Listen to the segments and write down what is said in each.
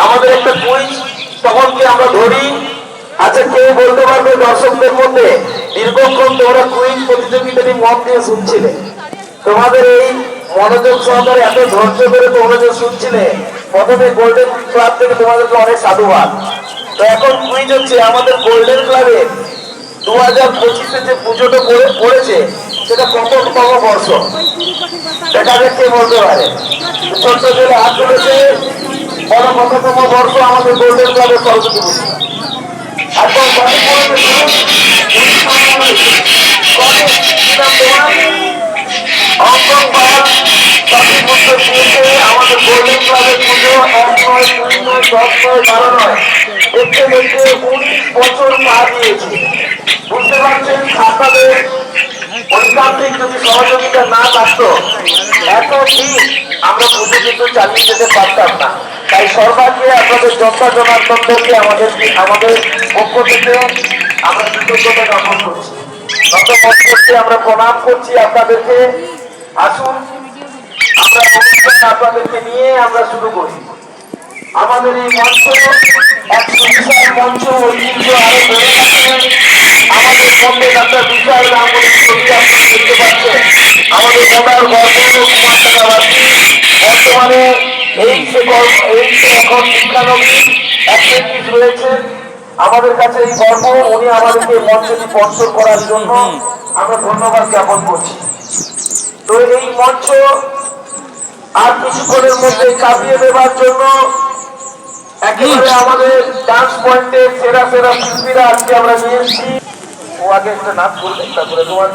আমাদের একটা কুইজ তখনকে আমরা ধরি। আচ্ছা কেউ বলতে পারবে দর্শকদের মধ্যে, দীর্ঘক্ষণ তোমরা কুইজ প্রতিযোগিতাটি মন দিয়ে শুনছিলে। তোমাদের এই মনোযোগ সহকারে এত ধৈর্য ধরে তোমরা যে শুনছিলে, প্রথমে গোল্ডেন ক্লাব থেকে তোমাদেরকে অনেক সাধুবাদ। তো এখন কুইজ হচ্ছে আমাদের গোল্ডেন ক্লাবের দু হাজার পঁচিশে যে পুজোটা পড়ে- পড়েছে, সেটা কততম বর্ষ? দেখা যাক কে বলতে পারে। ছোট্ট ছেলে হাত বর্ষ আমাদের গোল্ডেন ক্লাবের সরস্বতী পুজো। একদম সঠিক বলেছে কবে কি নাম তোমার অঙ্কন পাল সঠিক উত্তর দিয়েছে আমাদের গোল্ডেন ক্লাবের পুজো এক নয় দুই নয় দশ নয় বারো নয় দেখতে দেখতে উনিশ বছর পা দিয়েছে বুঝতে পারছেন, আপনাদের যদি সহযোগিতা না থাকতো এত আমরা পুজো কিন্তু চালিয়ে পারতাম না। তাই সর্বাগ্রে আপনাদের জনতা জনার্দনদেরকে আমাদের পক্ষ থেকে আমরা কৃতজ্ঞতা করছি। আপনাদেরকে। আসুন, আমরা আপনাদেরকে নিয়ে আমরা শুরু করি। আমাদের এই মঞ্চ মঞ্চ ঐতিহ্য আমাদের মধ্যে একটা বিশাল দেখতে পাচ্ছেন আমাদের মোটার গর্ব কুমার টাকাবাসী বর্তমানে এই সে এই সে এখন শিক্ষানবী অ্যাক্টিভিটিস রয়েছে আমাদের কাছে এই গর্ব উনি আমাদেরকে মঞ্চটি স্পন্সর করার জন্য আমরা ধন্যবাদ জ্ঞাপন করছি। তো এই মঞ্চ আর কিছুক্ষণের মধ্যে কাঁপিয়ে দেওয়ার জন্য একেবারে আমাদের ডান্স পয়েন্টের সেরা সেরা শিল্পীরা আজকে আমরা নিয়ে এসেছি। ও আগে একটা নাচ করবে তারপরে তোমার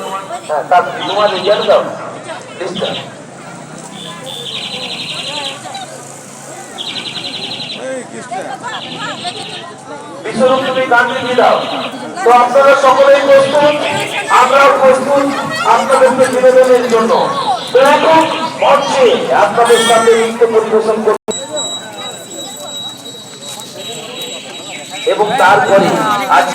হ্যাঁ তার তোমার দাও লিস্টটা বিশ্বরূপ তুমি গান লিখে দাও। তো আপনারা সকলেই প্রস্তুত? আমরাও প্রস্তুত আপনাদেরকে বিনোদনের জন্য। মঞ্চে আপনাদের সামনে নৃত্য পরিবেশন করব। এবং তারপরে আজ